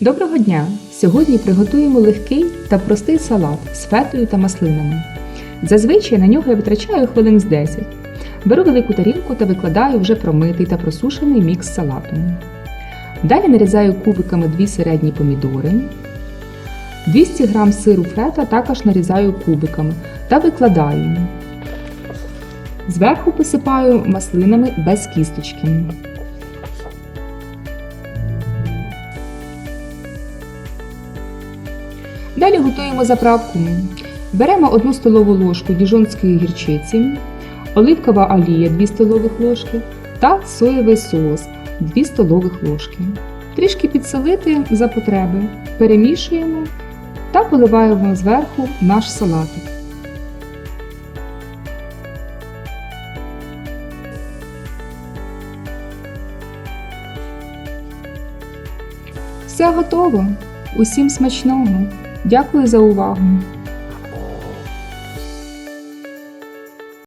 Доброго дня! Сьогодні приготуємо легкий та простий салат з фетою та маслинами. Зазвичай на нього я витрачаю хвилин з 10. Беру велику тарілку та викладаю вже промитий та просушений мікс салату. Далі нарізаю кубиками дві середні помідори. 200 г сиру фета також нарізаю кубиками та викладаю. Зверху посипаю маслинами без кісточки. Далі готуємо заправку. Беремо 1 столову ложку діжонської гірчиці, оливкова олія 2 столових ложки та соєвий соус 2 столових ложки. Трішки підсолити за потреби, перемішуємо та поливаємо зверху наш салатик. Все готово. Усім смачного. Дякую за увагу!